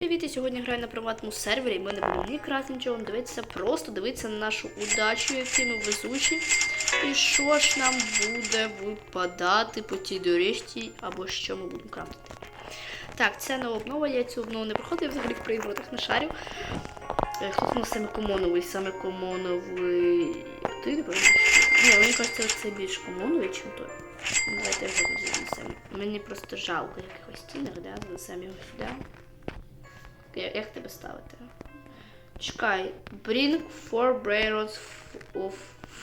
Привіт, я сьогодні граю на приватному сервері, і ми не будемо ні красти нічого дивитися, просто дивитися на нашу удачу, які ми везучі. І що ж нам буде випадати по тій доріжці, або що ми будемо крафтити. Так, це нова обнова, я цю обнову не проходив, я взагалі в проігротах не шарю. Е, Хтось у нас саме комоновий, саме комоновий. Ти не пам'ятаєш? Ні, мені кажеться, це більш комоновий, ніж той. Давайте його занесемо. Мені просто жалко якихось стінок, да? Занесемо його сюди. Як тебе ставити? Чекай. Bring four barrels of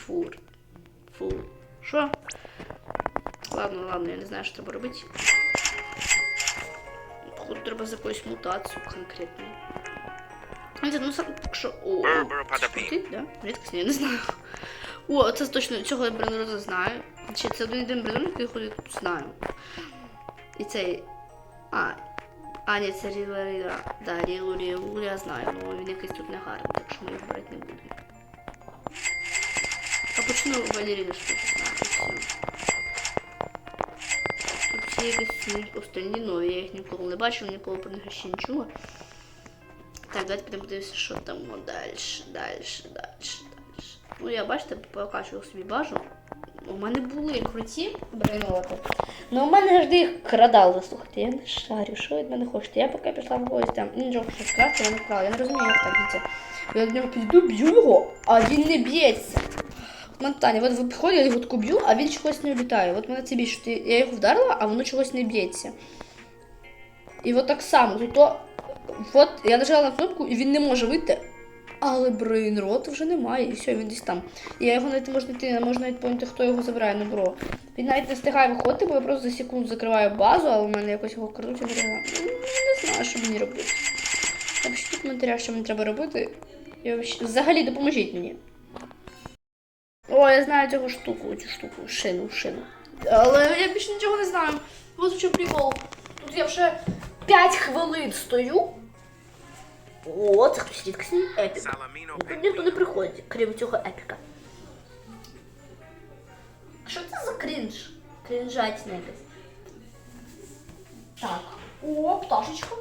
food. Food. Що? Ладно, ладно, я не знаю, що треба робити. Походу, треба за якусь мутацію конкретну. Ну, сам, що... О, це да? Рідкість, я не знаю. О, це точно, цього я брендероза знаю. Чи це один один брендер, який ходить, знаю. І цей... А, а, ні, це Ріла Ріла. Да, Рілу Рілу я знаю, але він якийсь тут не гарний, так що ми його брати не будемо. Капучино балерина, що я знаю. Тут всі якісь остальні нові, я їх ніколи не бачила, ніколи про них ще не чула. Так, давайте підемо подивитися, що там далі, далі, далі, далі. Ну, я бачите, покачував собі бажу. У мене були круті брейноти. Ну у мене завжди їх крадали, слухайте, я не шарю, що від мене хочете. Я поки пішла в гості, там нічого щось красти, мене вкрали. Я не розумію, як так діти. Я до нього підійду, б'ю його, а він не б'ється. От питання, от ви підходите, я його таку б'ю, а він чогось не улітає. От мене це більше, я його вдарила, а воно чогось не б'ється. І от так само, то, то от я нажала на кнопку, і він не може вийти. Але брейнрот вже немає, і все, він десь там. Я його навіть не можу знайти, не можу навіть поняти, хто його забирає на бро. Він навіть не встигає виходити, бо я просто за секунду закриваю базу, але в мене якось його крадуть і не Не знаю, що мені робити. Напишіть в коментарях, що мені треба робити. І взагалі- допоможіть мені. О, я знаю цього штуку, цю штуку, шину, шину. Але я більше нічого не знаю. Ось чому прикол. Тут я вже 5 хвилин стою. О, це хтось рідкісний епік. Тут ніхто не приходить, крім цього епіка. Що це за крінж? Крінжатіна якась. Так. О, пташечка.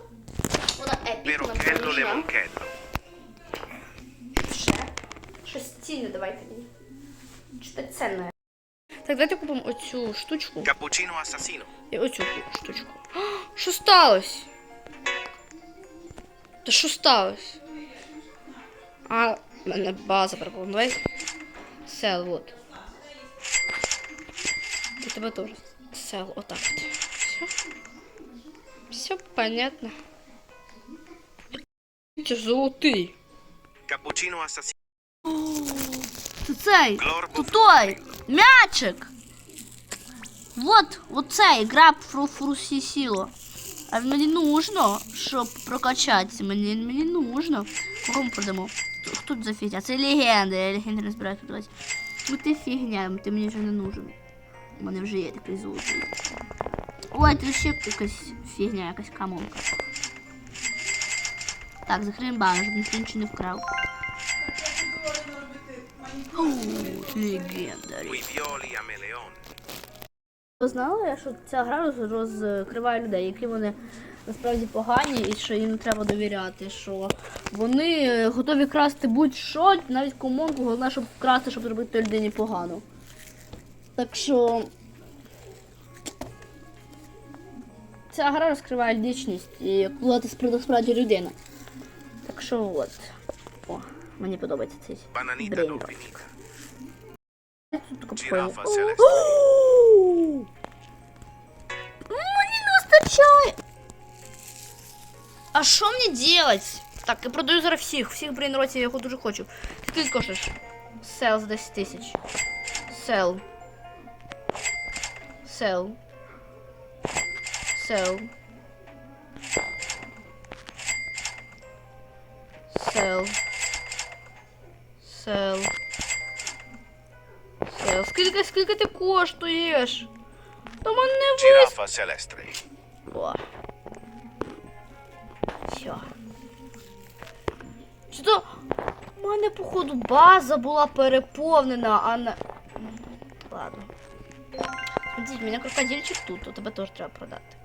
Вона епік, вона lemonchello. Ще. Щось цінне давайте мені. Що ценне. Так, давайте купимо оцю штучку. Cappuccino assassino. І оцю штучку. Що сталося? Та що сталося? А, в мене база пропала. Давай. Сел, вот. І тебе теж. Сел, отак от. Все. Все понятно. Це ж золотий. Cappuccino assassino. Це цей. Glorbo Тут той. Мячик. Вот, вот цей граб фру фрусісіло. А мені нужно, щоб прокачатися. Мені, мені нужно. Кому продамо? Хто тут за фігня? Це легенда, я легенди не збираю продавати. Ну ти фігня, ти мені вже не нужен. У мене вже є такий золотий. Ой, тут ще якась фігня, якась камонка. Так, закриємо багаж, щоб ніхто нічого не вкрав. О, легенда. Ви знали, що ця гра розкриває людей, які вони насправді погані і що їм треба довіряти, що вони е, готові красти будь-що, навіть комонку, головне, щоб вкрасти, щоб зробити людині погано. Так що ця гра розкриває лічність і коли ти справді- справді людина. Так що от. О, мені подобається цей брейн. Тут таке Жирафа Мені не вистачає. А що мені делать? Так, я продаю зараз всіх, всіх брейнротів, я його дуже хочу. Ти скільки коштуєш? Сел за 10 тисяч. Сел. Сел. Сел. Сел. Сел. Сел. Скільки, скільки ти коштуєш? Та мене не вис... Giraffa celestre. О. Все. Чи то в мене, походу, база була переповнена, а не. Ладно. Смотрите, у мене крокодильчик тут, то тебе теж треба продати.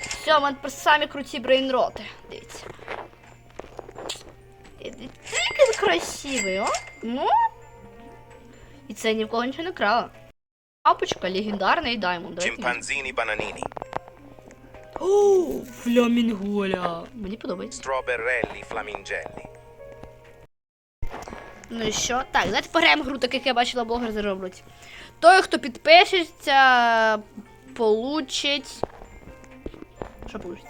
Все, у мене самі круті брейнроти. Дивіться. Який красивий, о? Ну. І це ні в кого нічого не крала. Папочка, легендарний даймонд. Chimpanzini bananini. О, фламінголя. Мені подобається. Strawberrelli flamingelli. Ну і що? Так, давайте пограємо гру, так як я бачила, блогер зароблять. Той, хто підпишеться, получить. Що получить?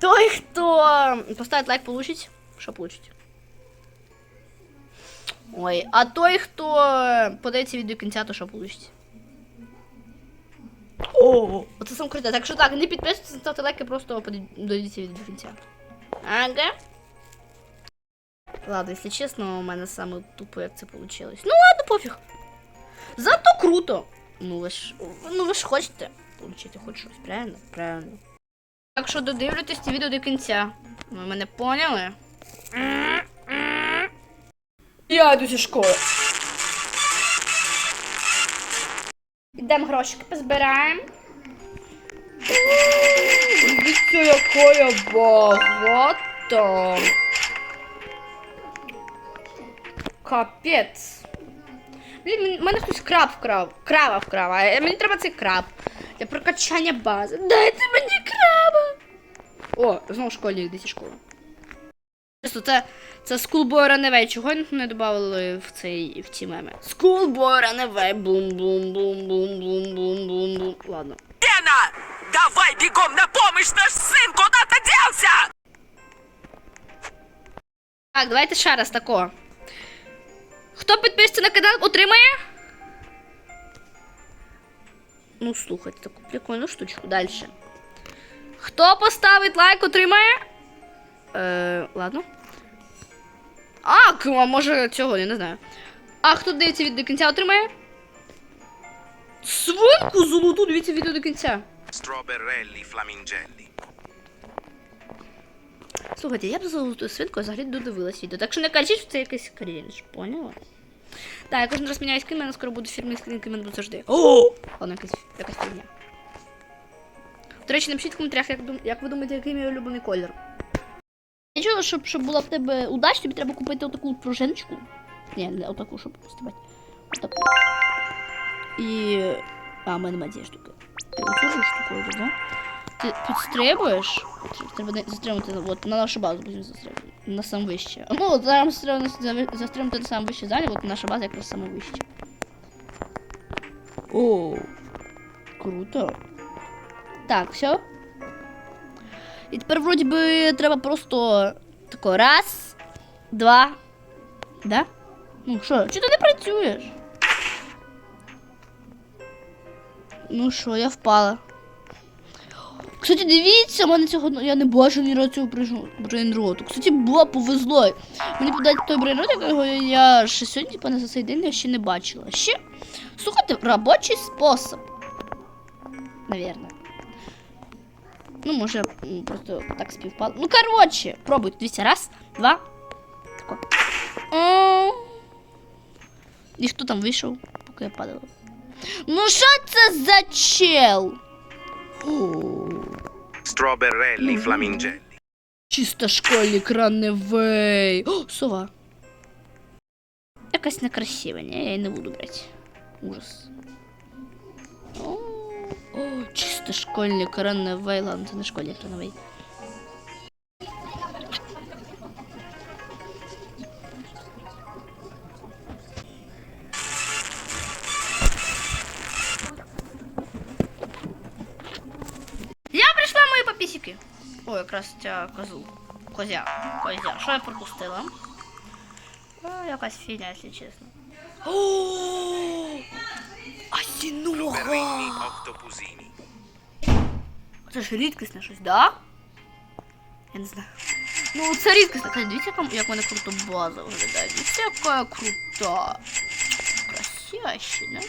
Той, хто поставить лайк, получить. Що получить? Ой, а той, хто подається відео кінця, то що получить? О, оце сам круте. Так що так, не підписуйтесь, ставте лайки, просто додивіться відео до кінця. Ага. Ладно, если честно, у мене саме тупо, як це получилось. Ну ладно, пофіг. Зато круто. Ну ви ж, ну ви ж хочете получити хоч щось, правильно? Правильно. Так що додивлюйтесь це відео до кінця. Ви мене поняли? Я йду зі школи. Ідемо грошики позбираємо. Дивіться, яка я багата. Капець. Блін, мене хтось краб вкрав. Крава вкрав, а мені треба цей краб. Для прокачання бази. Дайте мені краба. О, знову школьник, десь школа. Це, це Schoolboy Runaway. Чого не додали в цей в ці меми? Schoolboy Runaway. Бум бум бум бум бум бум бум бум. Ладно. Лена! Давай бегом на помощь! Наш сын куда-то делся! Так, давайте ще раз такого. Хто підписується на канал, отримає? Ну, слухайте, таку прикольну штучку. Далі. Хто поставить лайк, отримає? Е, ладно. А, а може цього, я не знаю. А хто дивиться відео до кінця, отримає? Свинку золоту, дивіться відео до кінця. Strawberrelli flamingelli. Слухайте, я б за золоту свинку взагалі додивилась відео. Так що не кажіть, що це якийсь крінж, поняла? Так, я кожен раз міняю скін, у мене скоро буде фірмний скін, який мене буде завжди. О! Ладно, якась, якась фігня. До речі, напишіть в коментарях, як, дум- як ви думаєте, який мій улюблений колір. Я чула, щоб, щоб була в тебе удача, тобі треба купити отаку пружиночку. Ні, не отаку, щоб стрибати. Отаку. І. А, в мене немає штуки. Ти оцю ж штукою, да? Ти підстрибуєш. Треба не- застрибнути от, на нашу базу будемо застрибнути. На сам. Ну, зараз застрибнути на сам залі, от наша база якраз саме вище. О, круто. Так, все. І тепер вроді би треба просто тако раз, два. Да? Ну що, чи ти не працюєш? Ну що, я впала. Кстати, дивіться, в мене цього я не бачу ні разу цього брейн- брейнроту. Кстати, було повезло. Мені подати той брейнрот, якого я ще сьогодні, типа, на цей день я ще не бачила. Ще, слухайте, робочий спосіб. Наверное. Ну, може, просто так співпало. Ну, коротше, пробуйте. Дивіться, раз, два. Тако. І хто там вийшов, поки я падала? Ну, що це за чел? О. Strawberrelli. Чисто школьник раневей. О, сова. Якась некрасива, ні, я її не буду брати. Ужас. О, о, чисто школьник раневей. Ладно, це не школьник раневей. Я прийшла мої папісики. О, якраз ця козу. Козя. Козя. Що я пропустила? А, якась фігня, якщо чесно. О! Осінога! Perini octopusini. Це ж рідкісне щось, да? Я не знаю. Ну, це рідкісне. Дивіться, як мене круто база виглядає. Дивіться, яка я крута. Красяще, да?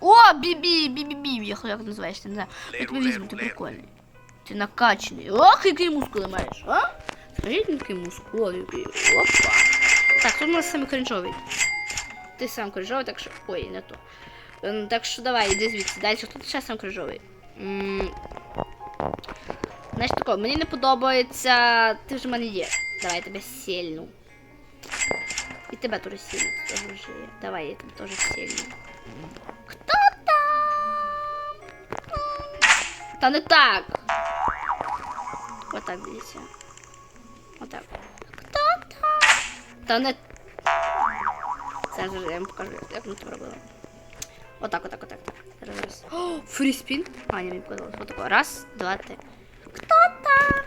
О, бібі, бібі-бібі, як як називаєшся, не знаю. Я тебе візьму, ти прикольний. Ти накачаний. Ох, які мускули маєш, а? Скажіть, які мускули. Опа. Так, тут у нас самий кринжовий. Ти сам кринжовий, так що. Ой, не то. Так що давай, іди звідси. Далі хто ще сам кринжовий? М, Знаєш тако, мені не подобається. Ти вже в мене є. Давай я тебе сильну. І тебе теж сильно. Ти вже є. Давай я тебе теж сильну. Хто там? Та не так. Отак дивіться. Отак. Хто там? Та не. Зараз я вам покажу, як ми це робили. Отак, отак, отак, так. Зараз. О, фріспін. А, ні, мені показалось. Отако. Раз, два, три. Хто там?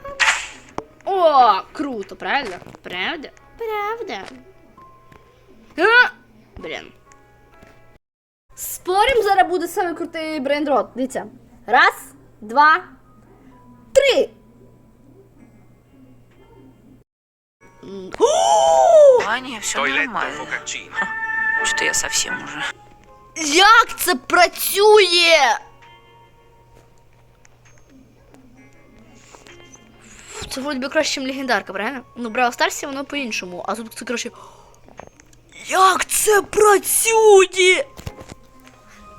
О, круто, правда? Правда? Правда. А! Блін. Спорим, зараз буде самий крутий брейнрот. Дивіться. Раз, два, три. Ваня, все Toiletto нормально. focaccino. Что я совсем уже. Як це працює? Це вроді би краще, ніж легендарка, правильно? Ну, Браво Старсі воно по-іншому, а тут це коротше. Як це працює?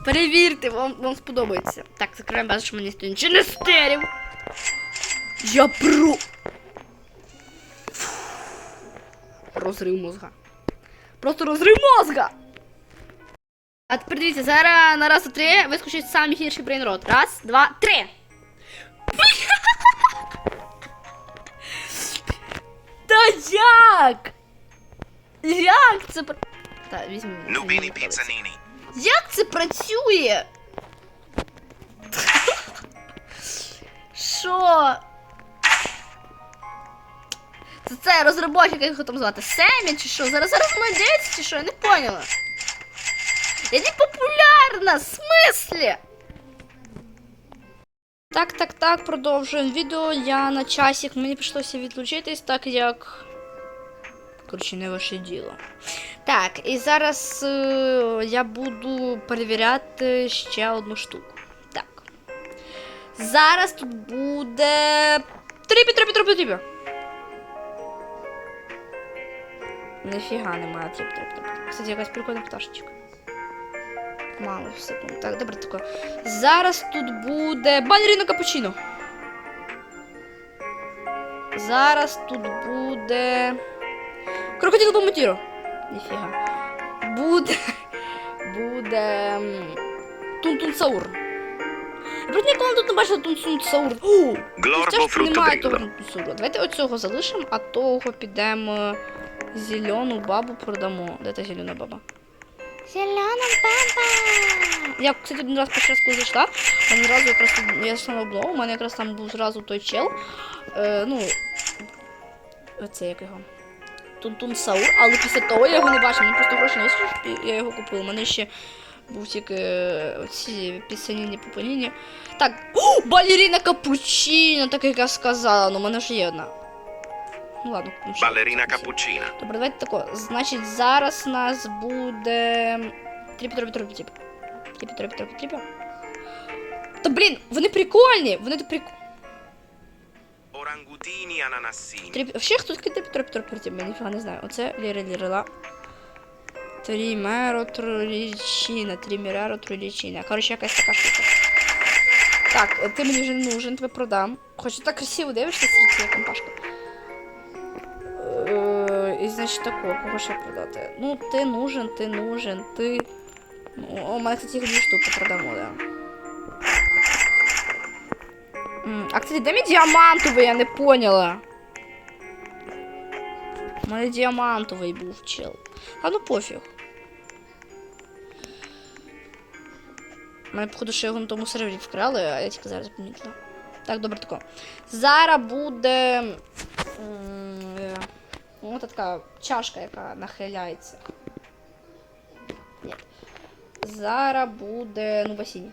Перевірте, вам, вам сподобається. Так, закриваємо базу, що мені ніхто нічого не стерів. Я про. Розрив мозга. Просто розрив мозга! А тепер дивіться, зараз на раз, два, три вискочить самий гірший брейнрот. Раз, два, три. Та як? Як це пр... Та, візьму. Nubini pizzanini. Як це працює? Що? Це, це розробочик, як його там звати? Семі чи що? Зараз зараз молодець чи що? Я не поняла. Я не популярна, в смислі? Так, так, так, продовжуємо відео. Я на часик, мені прийшлося відлучитись, так як. Коротше, не ваше діло. Так, і зараз е, я буду перевіряти ще одну штуку. Так. Зараз тут буде. Трипі, трипі, трипі, трипі. Ніфіга немає трипі. Кстати, якась прикольна пташечка. Мало секунд. Так, добре, тако. Зараз тут буде. Балеріно капучино. Зараз тут буде. Крокодил Бомутіро. Ніфіга. Буде. Буде. Тунтун-саур. Я ніколи тут не бачила тунтун-саур. О! Glorbo Це ж немає того тунтун-саура. Давайте оцього залишимо, а того підемо зелену бабу продамо. Де та зелена баба? Зелена баба! Я, кстати, один раз раз, коли зайшла, у мене зразу якраз я на облогу, у мене якраз там був зразу той чел. Е, ну, оце як його. Тунтун Саур, але після того я його не бачила, мені просто гроші не я його купила. У мене ще був тільки е, оці пісаніні попаніні. Так, о, балеріна капучино, так як я сказала, ну в мене ж є одна. Ну ладно, купимо ще. Ballerina cappuccina. Добре, давайте тако. Значить, зараз нас буде. Тріпі, тріпі, тріпі, тріпі. Тріпі, тріпі, тріпі, тріпі. Та блін, вони прикольні! Вони тут прикольні. Orangutini ananassini. Тріп... Ще хтось таке тріп троп троп троп я ніфіга не знаю. Оце ліри лірила. Трімеро тролічина, трімеро тролічина. Коротше, якась така штука. Так, ти мені вже не нужен, тебе продам. Хоч так красиво дивишся серед цієї компашки. Значить такого, кого ще продати? Ну, ти нужен, ти нужен, ти. Ну, у мене, кстати, їх дві штуки продамо, да. А, кстати, де мій діамантовий, я не поняла. У мене діамантовий був чел. А ну пофіг. Мене, походу, що його на тому сервері вкрали, а я тільки зараз помітила. Так, добре тако. Зараз буде. Е, от така чашка, яка нахиляється. Ні. Зараз буде. Ну, басіні.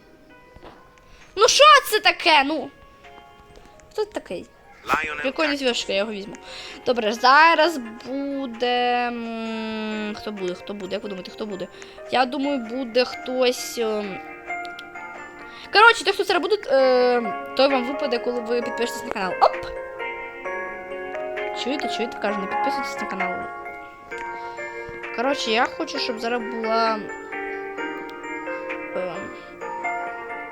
Ну що це таке? Ну? Хто це такий? Прикольні зв'язки, я його візьму. Добре, зараз буде. Хто буде? Хто буде? Як ви думаєте, хто буде? Я думаю, буде хтось. ем, Коротше, той, хто зараз буде, е, той вам випаде, коли ви підпишетесь на канал. Оп! Чуєте, чуєте, кажу, не підписуйтесь на канал. Коротше, я хочу, щоб зараз була. Е,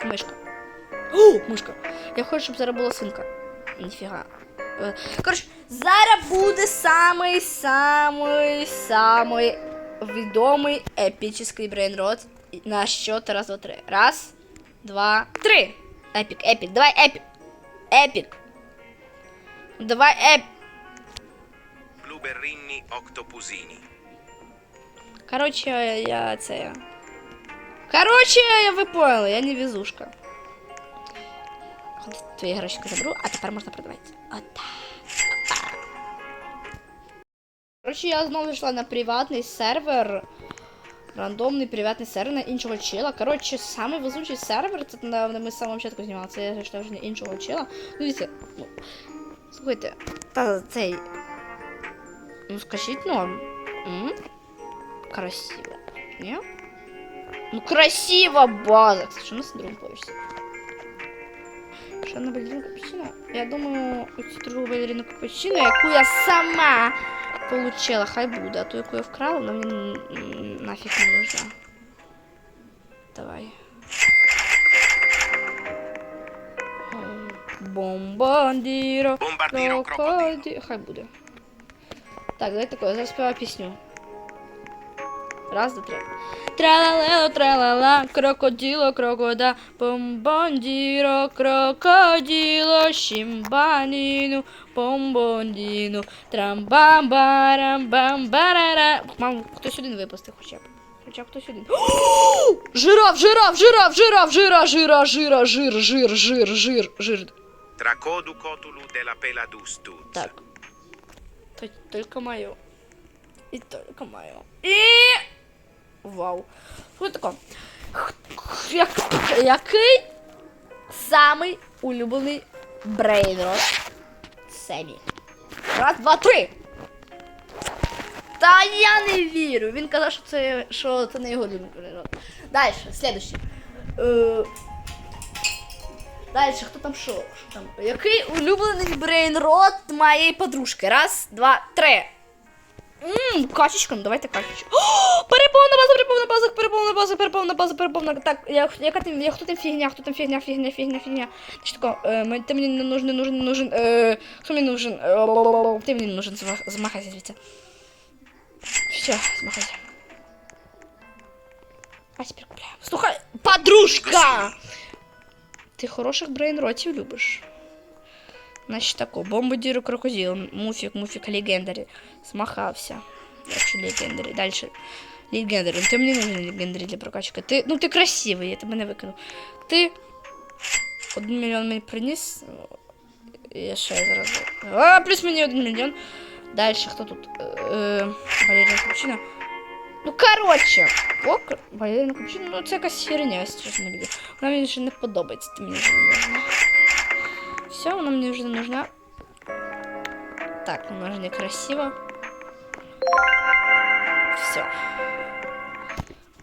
мишка. О, мишка. Я хочу, щоб зараз була свинка. Ніфіга. Е, Коротше, зараз буде самий самий самий відомий епічний брейнрот на счет раз, два, три. Раз, два, три. Епік, епік, давай епік. Епік. Давай епік. Bluberrini octopusini. Короче, я це. Короче, ви поняли, я не везушка. Твої грошики заберу, а тепер можна продавати. Отак. Короче, я знову зайшла на приватний сервер. Рандомний приватний сервер на іншого чела. Коротше, самий везучий сервер, це на, ми з самого початку знімали, це я вже на іншого чела. Ну, дивіться, ну, слухайте, та цей. Ну скажіть норм. М? Красиво. Не? Ну красиво база. Кстати, что у нас на другом поверсі? Що на балерину капучино? Я думаю, оцю другу балерину капучино, яку я сама получила, хай буде, а ту, яку я вкрала, вона мені м, нафіг не нужна. Давай. Бомбандіро. Bombardiro crocodilo. Крокоді... Хай буде. Так, давай таке, зараз співаю пісню. Раз, два, три. Тралалело, тралала, крокодило, крокода, бомбондіро, крокодило, щімбаніну, бомбондіну, трамбамбарам-бамбарара. Мам, хтось один випустив хоча б. Хоча б хтось один. Жираф, жираф, жираф, жираф, жира, жира, жира, жир, жир, жир, жир, жир. Tracodu cotulu della peladustuz. Так. Только мое. И только мое. І... Вау. Що таке? Який самий улюблений брейнрот Семі? Раз, два, три. Та я не вірю. Він казав, що це, що це не його улюблений брейнрот. Далі, слідуючий. Е... Далі, хто там що? Що там? Який улюблений брейнрот моєї подружки? Раз, два, три. Ммм, качечка, ну давайте качечку. Переповна база, переповна база, переповна база, переповна база, переповна. Так, я, яка там, я, хто там фігня, хто там фігня, фігня, фігня, фігня. Значить тако, е, ти мені не нужен, не нужен, не нужен, е, хто мені нужен? Е, ти мені не нужен, зма- змахайся звідси. Все, змахайся. А тепер купляємо. Слухай, подружка! Ти хороших брейнротів любиш. Значить тако, бомбодіру крокодил, муфік, муфік, легендарі. Змахався. Якщо легендарі. Дальше. Легендарі. Ну, ти мені не нужен легендарі для прокачки. Ти, ну ти красивий, я тебе не викину. Ти один мільйон мені приніс. Я ще зараз. А, плюс мені один мільйон. Дальше хто тут? Е, Балерина Капучино. Ну, коротше. О, к- балерина Капучино, ну це якась херня, якщо чесно не люблю. Вона мені вже не подобається, ти мені вже не нужна. Все, вона мені вже не нужна. Так, вона ж некрасиво. Все.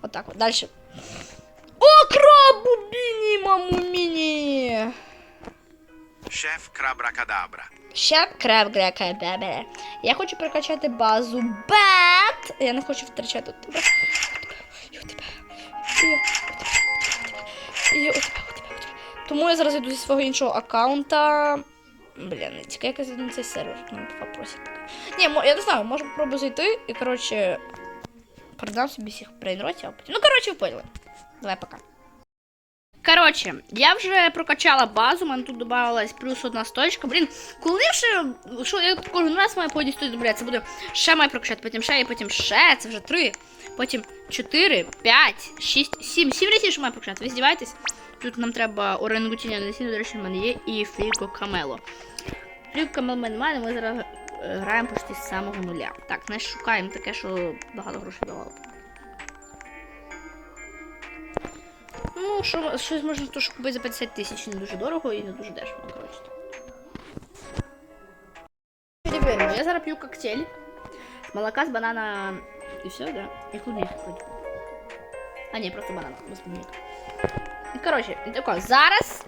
Вот так вот. Дальше. О, крабу мини, Маму мини! Chef Crabracadabra. Ще краб грека бебе. Я хочу прокачати базу бет. Я не хочу втрачати тебе. Тому я зараз йду зі свого іншого аккаунта. Блін, тільки якось на цей сервер. Ну, попросить. Ні, я не знаю, можу попробую зайти і, коротше, продам собі всіх брейнротів. Ну, коротше, ви поняли. Давай пока. Коротше, я вже прокачала базу, мене тут додавалась плюс одна сточка. Блін, коли ще, що я кожен раз маю добре, це буде ще маю прокачати, потім ще і потім ще, це вже три, потім чотири, п'ять, шість, сім, сім разів ще маю прокачати. Ви здіваєтесь? Тут нам треба орангутіня насіння, до речі, в мене є, і фріко камело. Фріко камело мене немає, ми зараз е, граємо почти з самого нуля. Так, значить шукаємо таке, що багато грошей давало. Ну, що, щось можна теж купити за 50 тисяч, не дуже дорого і не дуже дешево, коротше. Перевіримо. Я зараз п'ю коктейль. Молока, з банана і все, да? І клубніка вроді. А ні, просто банан, без клубніки. І, коротше, тако, зараз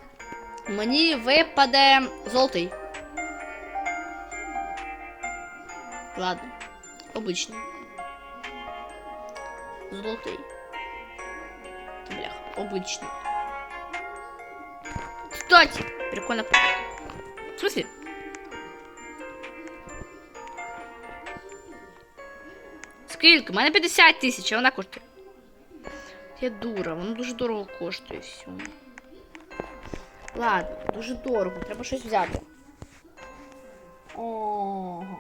мені випаде золотий. Ладно, обичний. Золотий. Обичний. Кстати, прикольно. В смысле? Скільки? У мене 50 тисяч, а вона коштує. Я дура, воно дуже дорого коштує все. Ладно, дуже дорого, треба щось взяти. Ого.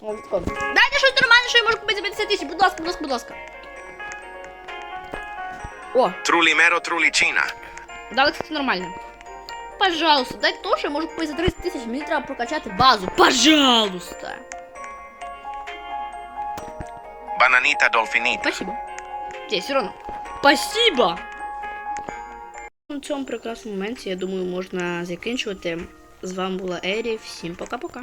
Дайте щось нормальне, що я можу купити за 50 тисяч, будь ласка, будь ласка, будь ласка. О, Trulimero Trulicina. дали, кстати, нормально. Пожалуйста, дай то, що я можу за 30 тисяч, мені треба прокачати базу. Пожалуйста. Bananita Dolfinita. Спасибо. Не, все равно. Спасибо. На цьому прекрасному моменті, я думаю, можна закінчувати. З вами була Ері. Всім пока-пока.